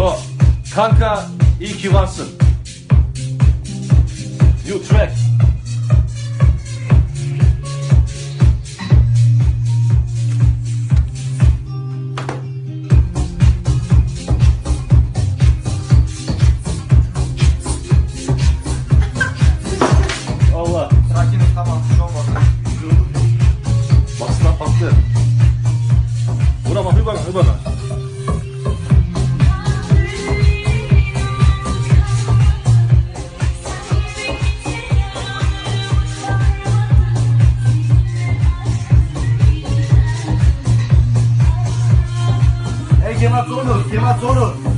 Bro, kanka iyi ki varsın. New track. Kemal Zorlu, Kemal Zorlu.